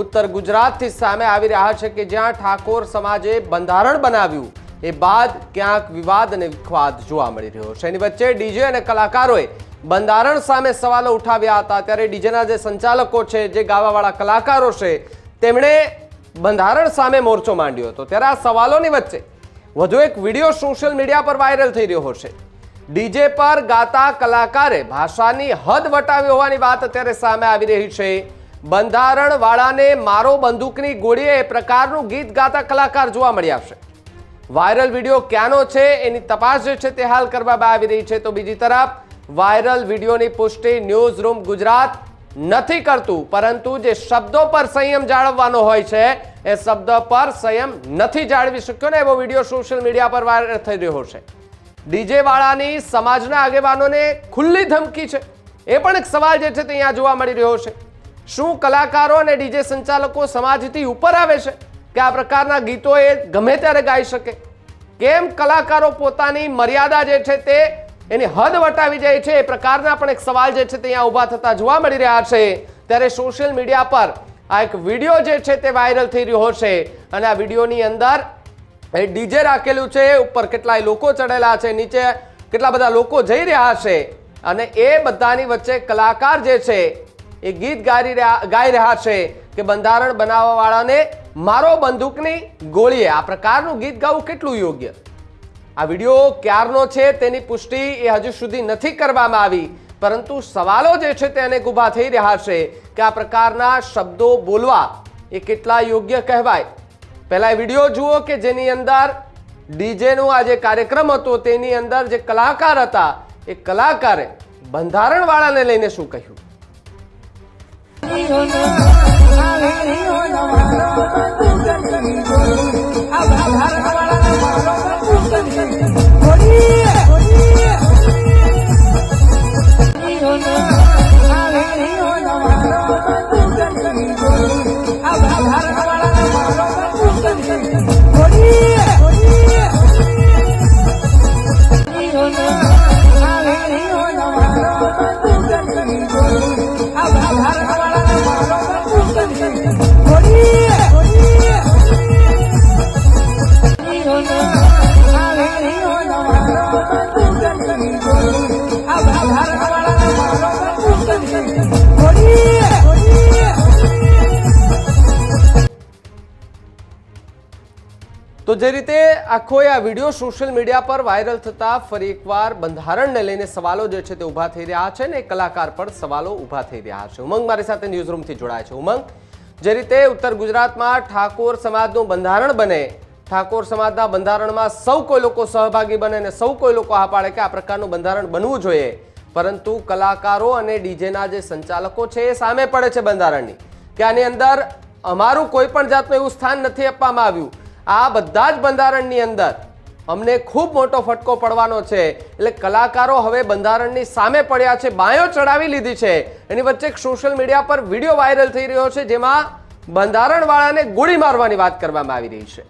ઉત્તર ગુજરાતથી સામે આવી રહ્યા છે કે જ્યાં ઠાકોર સમાજે બંધારણ બનાવ્યું, એ બાદ ક્યાંક વિવાદ અને વિખવાદ જોવા મળી રહ્યો છે. એની વચ્ચે ડીજે અને કલાકારોએ બંધારણ સામે સવાલો ઉઠાવ્યા હતા. ત્યારે ડીજેના જે સંચાલકો છે, જે ગાવાવાળા કલાકારો છે, તેમણે બંધારણ સામે મોરચો માંડ્યો હતો. ત્યારે આ સવાલોની વચ્ચે વધુ એક વીડિયો સોશિયલ મીડિયા પર વાયરલ થઈ રહ્યો છે ડીજે પર ગાતા કલાકારે ભાષાની હદ વટાવી હોવાની વાત અત્યારે સામે આવી રહી છે. બંધારણ વાળાને મારો બંદૂકની ગોળીએ એ પ્રકારનું ગીત ગાતા કલાકાર જોવા મળ્યા છે વાયરલ વીડિયો ક્યાંનો છે એની તપાસ જે છે તે હાલ કરવામાં આવી રહી છે. તો બીજી તરફ, વાયરલ વિડીયોની પુષ્ટિ ન્યૂઝ રૂમ ગુજરાત નથી કરતું, પરંતુ જે શબ્દો પર સંયમ જાળવવાનો હોય છે, એ શબ્દ પર સંયમ નથી જાળવી શક્યો ને એવો વીડિયો સોશિયલ મીડિયા પર વાયરલ થઈ રહ્યો છે. ડીજે વાળાની સમાજના આગેવાનોને ખુલ્લી ધમકી છે. એ પણ એક સવાલ જે છે તે અહીંયા જોવા મળી રહ્યો છે. શું કલાકારો અને ડીજે સંચાલકો સમાજથી ઉપર આવે છે? કે આ પ્રકારના ગીતો એ ગમે ત્યારે ગાઈ શકે? કેમ કલાકારો પોતાની મર્યાદા જે છે તે એની હદ વટાવી જાય છે? એ પ્રકારના પણ એક સવાલ જે છે તે અહીંયા ઊભા થતા જોવા મળી રહ્યા છે. ત્યારે સોશિયલ મીડિયા પર આ એક વીડિયો જે છે તે વાયરલ થઈ રહ્યો છે. અને આ વિડીયોની અંદર એ ડીજે રાખેલું છે, ઉપર કેટલાય લોકો ચડેલા છે, નીચે કેટલા બધા લોકો જઈ રહ્યા છે. અને એ બધાની વચ્ચે કલાકાર જે છે એ ગીત ગાઈ રહ્યા ગાઈ રહ્યા છે કે બંધારણ બનાવવા વાળાને મારો બંદૂકની ગોળીએ. આ પ્રકારનું ગીત ગાવું કેટલું યોગ્ય? આ વીડિયો ક્યારનો છે તેની પુષ્ટિ એ હજુ સુધી નથી કરવામાં આવી. પરંતુ સવાલો જે છે તે અનેક ઊભા થઈ રહ્યા છે કે આ પ્રકારના શબ્દો બોલવા એ કેટલા યોગ્ય કહેવાય? પહેલાં વીડિયો જુઓ કે જેની અંદર ડીજેનો આ જે કાર્યક્રમ હતો તેની અંદર જે કલાકાર હતા, એ કલાકારે બંધારણવાળાને લઈને શું કહ્યું? Thank you. તો જે રીતે આખો આ વીડિયો સોશિયલ મીડિયા પર વાયરલ થતા ફરી એકવાર બંધારણને લઈને સવાલો જે છે તે ઊભા થઈ રહ્યા છે ને કલાકાર પર સવાલો ઊભા થઈ રહ્યા છે. ઉમંગ મારી સાથે ન્યૂઝરૂમથી જોડાય છે. ઉમંગ, જે રીતે ઉત્તર ગુજરાતમાં ઠાકોર સમાજનું બંધારણ બને, ઠાકોર સમાજના બંધારણમાં સૌ કોઈ લોકો સહભાગી બને અને સૌ કોઈ લોકો આ પાડે કે આ પ્રકારનું બંધારણ બનવું જોઈએ. પરંતુ કલાકારો અને ડીજેના જે સંચાલકો છે એ સામે પડે છે બંધારણની, કે આની અંદર અમારું કોઈ પણ જાતનું એવું સ્થાન નથી આપવામાં આવ્યું. આ બધા જ બંધારણની અંદર અમને ખૂબ મોટો ફટકો પડવાનો છે. એટલે કલાકારો હવે બંધારણની સામે પડ્યા છે, બાયો ચડાવી લીધી છે. એની વચ્ચે સોશિયલ મીડિયા પર વીડિયો વાયરલ થઈ રહ્યો છે, જેમાં બંધારણવાળાને ગોળી મારવાની વાત કરવામાં આવી રહી છે.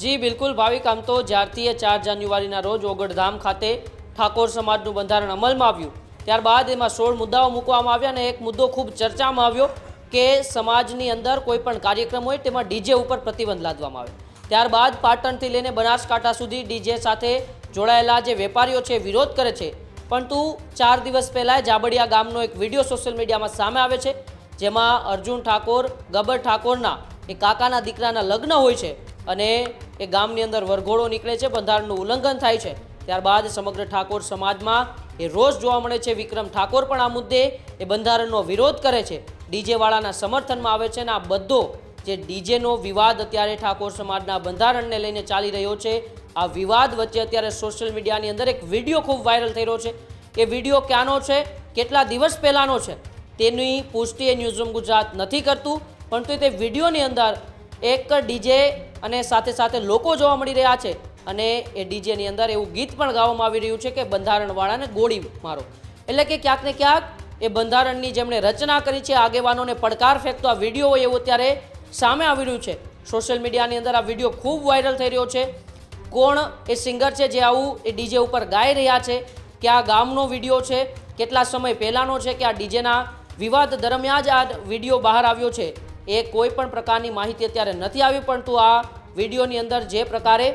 જી, બિલકુલ ભાવિક, આમ તો જ્યારથી ચાર જાન્યુઆરીના રોજ ઓગળધામ ખાતે ઠાકોર સમાજનું બંધારણ અમલમાં આવ્યું, ત્યારબાદ એમાં સોળ મુદ્દાઓ મૂકવામાં આવ્યા અને એક મુદ્દો ખૂબ ચર્ચામાં આવ્યો કે સમાજની અંદર કોઈ પણ કાર્યક્રમ હોય તેમાં ડીજે ઉપર પ્રતિબંધ લાદવામાં આવે. ત્યારબાદ પાટણથી લઈને બનાસકાંઠા સુધી ડીજે સાથે જોડાયેલા જે વેપારીઓ છે, વિરોધ કરે છે. પરંતુ ચાર દિવસ પહેલાં જાબડિયા ગામનો એક વીડિયો સોશિયલ મીડિયામાં સામે આવે છે, જેમાં અર્જુન ઠાકોર ગબર ઠાકોરના એ કાકાના દીકરાના લગ્ન હોય છે અને એ ગામની અંદર વરઘોડો નીકળે છે, બંધારણનું ઉલ્લંઘન થાય છે. ત્યારબાદ સમગ્ર ઠાકોર સમાજમાં એ રોષ જોવા મળે છે વિક્રમ ઠાકોર પણ આ મુદ્દે એ બંધારણનો વિરોધ કરે છે. ડીજેવાળાના સમર્થનમાં આવે છે અને આ બધો જે ડીજેનો વિવાદ અત્યારે ઠાકોર સમાજના બંધારણને લઈને ચાલી રહ્યો છે, આ વિવાદ વચ્ચે અત્યારે સોશિયલ મીડિયાની અંદર એક વીડિયો ખૂબ વાયરલ થઈ રહ્યો છે. એ વીડિયો ક્યાંનો છે? કેટલા દિવસ પહેલાંનો છે? તેની પુષ્ટિ એ ન્યૂઝરૂમ ગુજરાત નથી કરતું, પરંતુ તે વિડીયોની અંદર એક ડીજે અને સાથે સાથે લોકો જોવા મળી રહ્યા છે. અને એ ડીજેની અંદર એવું ગીત પણ ગાવામાં આવી રહ્યું છે કે બંધારણવાળાને ગોળી મારો. એટલે કે ક્યાંક ને ક્યાંક એ બંધારણની જેમણે રચના કરી છે, આગેવાનોને પડકાર ફેંકતો આ વીડિયો હોય એવું ત્યારે સામે આવી રહ્યું છે. સોશિયલ મીડિયાની અંદર આ વીડિયો ખૂબ વાયરલ થઈ રહ્યો છે. કોણ એ સિંગર છે જે આવું એ ડીજે ઉપર ગાઈ રહ્યા છે? કે આ ગામનો વીડિયો છે? કેટલા સમય પહેલાંનો છે કે આ ડીજેના વિવાદ દરમિયાન જ આ વીડિયો બહાર આવ્યો છે? એ કોઈ પણ પ્રકારની માહિતી અત્યારે નથી આવી, પરંતુ આ વિડીયોની અંદર જે પ્રકારે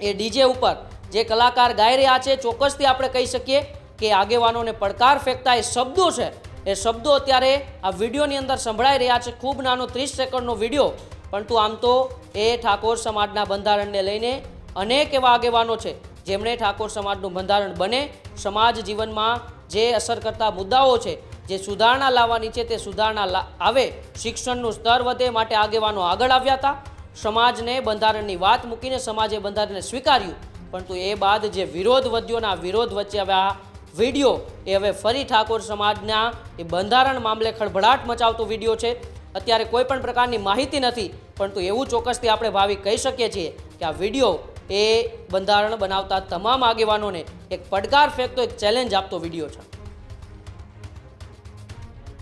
એ ડીજે ઉપર જે કલાકાર ગાઈ રહ્યા છે, ચોક્કસથી આપણે કહી શકીએ કે આગેવાનોને પડકાર ફેંકતા એ શબ્દો છે. એ શબ્દો અત્યારે આ વિડીયોની અંદર સંભળાઈ રહ્યા છે. ખૂબ નાનો ત્રીસ સેકન્ડનો વીડિયો. પરંતુ આમ તો એ ઠાકોર સમાજના બંધારણને લઈને અનેક એવા આગેવાનો છે. જેમણે ઠાકોર સમાજનું બંધારણ બને, સમાજ જીવનમાં જે અસર કરતા મુદ્દાઓ છે, જે સુધારણા લાવવાની છે તે સુધારણા આવે, શિક્ષણનું સ્તર વધે માટે આગેવાનો આગળ આવ્યા હતા. સમાજને બંધારણની વાત મૂકીને સમાજે બંધારણને સ્વીકાર્યું. પરંતુ એ બાદ જે વિરોધ વધ્યો ને વિરોધ વચ્ચે હવે આ વીડિયો એ હવે ફરી ઠાકોર સમાજના એ બંધારણ મામલે ખળભળાટ મચાવતો વીડિયો છે. અત્યારે કોઈ પણ પ્રકારની માહિતી નથી, પરંતુ એવું ચોક્કસથી આપણે ભાવિ કહી શકીએ છીએ કે આ વીડિયો એ બંધારણ બનાવતા તમામ આગેવાનોને એક પડકાર ફેંકતો, એક ચેલેન્જ આપતો વીડિયો છે.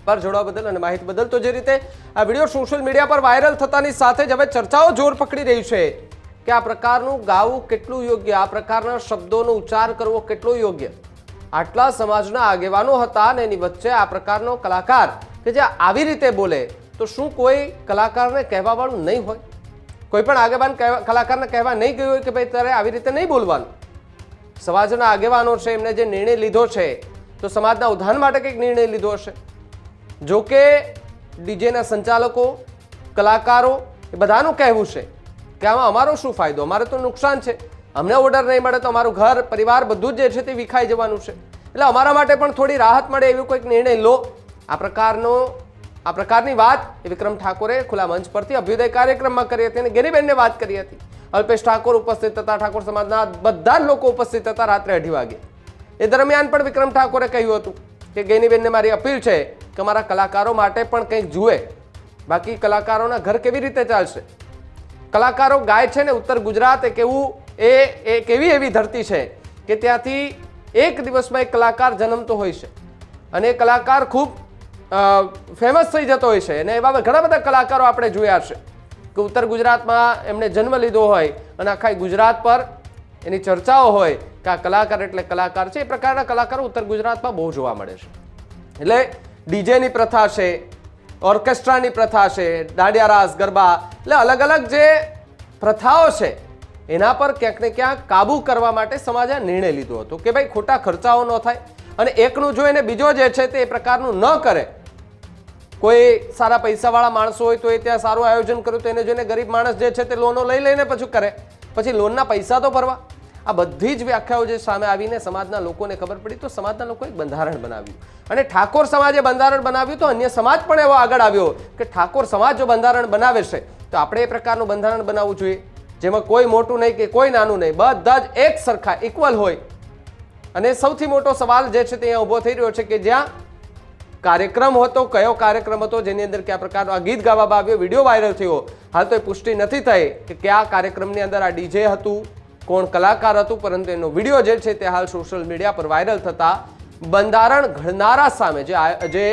પર જોડાવા બદલ અને માહિતી બદલ. તો જે રીતે આ વીડિયો સોશિયલ મીડિયા પર વાયરલ થતાની સાથે જ હવે ચર્ચાઓ જોર પકડી રહી છે કે આ પ્રકારનું ગાવું કેટલું યોગ્ય, આ પ્રકારના શબ્દોનો ઉચ્ચાર કરવો કેટલો યોગ્ય? આટલા સમાજના આગેવાનો હતા અને એની વચ્ચે આ પ્રકારનો કલાકાર કે જે આવી રીતે બોલે, તો શું કોઈ કલાકારને કહેવાવાળું નહીં હોય? કોઈ પણ આગેવાન કલાકારને કહેવા નહીં ગયું હોય કે ભાઈ તારે આવી રીતે નહીં બોલવાનું? સમાજના આગેવાનો છે એમને જે નિર્ણય લીધો છે, તો સમાજના ઉદ્ધાર માટે કંઈક નિર્ણય લીધો હશે? જો કે ડીજેના સંચાલકો, કલાકારો એ બધાનું કહેવું છે કે આમાં અમારો શું ફાયદો? અમારે તો નુકસાન છે. અમને ઓર્ડર નહીં મળે તો અમારું ઘર, પરિવાર બધું જ જે છે તે વિખાઈ જવાનું છે. એટલે અમારા માટે પણ થોડી રાહત મળે એવો કોઈક નિર્ણય લો. આ પ્રકારનો, આ પ્રકારની વાત એ વિક્રમ ઠાકોરે ખુલ્લા મંચ પરથી અભ્યુદય કાર્યક્રમમાં કરી હતી અને ગેરીબેનને વાત કરી હતી. અલ્પેશ ઠાકોર ઉપસ્થિત હતા, ઠાકોર સમાજના બધા જ લોકો ઉપસ્થિત હતા રાત્રે અઢી વાગે. એ દરમિયાન પણ વિક્રમ ઠાકોરે કહ્યું હતું કે ગેનીબેનને મારી અપીલ છે કે અમારા કલાકારો માટે પણ કંઈક જુએ. બાકી કલાકારોના ઘર કેવી રીતે ચાલશે? કલાકારો ગાય છે ને ઉત્તર ગુજરાત, એક એવું, એ, એક એવી એવી ધરતી છે કે ત્યાંથી એક દિવસમાં એક કલાકાર જન્મતો હોય છે. અને એ કલાકાર ખૂબ ફેમસ થઈ જતો હોય છે. અને એવા ઘણા બધા કલાકારો આપણે જોયા છે કે ઉત્તર ગુજરાતમાં એમણે જન્મ લીધો હોય અને આખા ગુજરાત પર એની ચર્ચાઓ હોય કે આ કલાકાર એટલે કલાકાર છે. એ પ્રકારના કલાકારો ઉત્તર ગુજરાતમાં બહુ જોવા મળે છે. એટલે ડીજેની પ્રથા છે, ઓર્કેસ્ટ્રાની પ્રથા છે દાંડિયા રાસ ગરબા, એટલે અલગ અલગ જે પ્રથાઓ છે, એના પર ક્યાંક ને ક્યાંક કાબુ કરવા માટે સમાજે નિર્ણય લીધો હતો કે ભાઈ ખોટા ખર્ચાઓ ન થાય અને એકનું જોઈને બીજો જે છે તે એ પ્રકારનું ન કરે, કોઈ સારા પૈસાવાળા માણસો હોય તો એ ત્યાં સારું આયોજન કર્યું તો એને જોઈને ગરીબ માણસ જે છે તે લોનો લઈ લઈને પછી કરે, પછી લોનના પૈસા તો ભરવા. આ બધી જ વ્યાખ્યાઓ જે સામે આવીને સમાજના લોકોને ખબર પડી તો સમાજના લોકોએ બંધારણ બનાવ્યું. અને ઠાકોર સમાજે બંધારણ બનાવ્યું તો અન્ય સમાજ પણ એવો આગળ આવ્યો કે ઠાકોર સમાજ જો બંધારણ બનાવે છે, તો આપણે એ પ્રકારનું બંધારણ બનાવવું જોઈએ. જેમાં કોઈ મોટું નહીં કે કોઈ નાનું નહીં, બધા જ એક સરખા ઇક્વલ હોય. અને સૌથી મોટો સવાલ જે છે તે અહીંયા ઊભો થઈ રહ્યો છે કે જ્યાં કાર્યક્રમ હતો, કયો કાર્યક્રમ હતો, જેની અંદર કયા પ્રકારનો આ ગીત ગાવામાં આવ્યો, વીડિયો વાયરલ થયો. હાલ તો એ પુષ્ટિ નથી થઈ કે કયા કાર્યક્રમની અંદર આ ડીજે હતું. કોણ કલાકાર હતું, પરંતુ એનો વીડિયો જે છે તે હાલ સોશિયલ મીડિયા પર વાયરલ થતા બંધારણ ઘડનારા સામે જે જે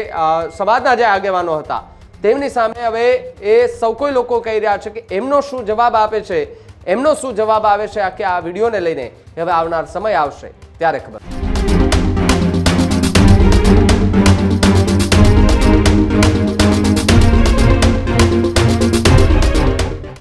સમાજના જે આગેવાનો હતા, તેમની સામે હવે એ સૌ કોઈ લોકો કહી રહ્યા છે કે એમનો શું જવાબ આપે છે, એમનો શું જવાબ આવે છે આ કે આ વિડીયોને લઈને હવે આવનાર સમય આવશે, ત્યારે ખબર.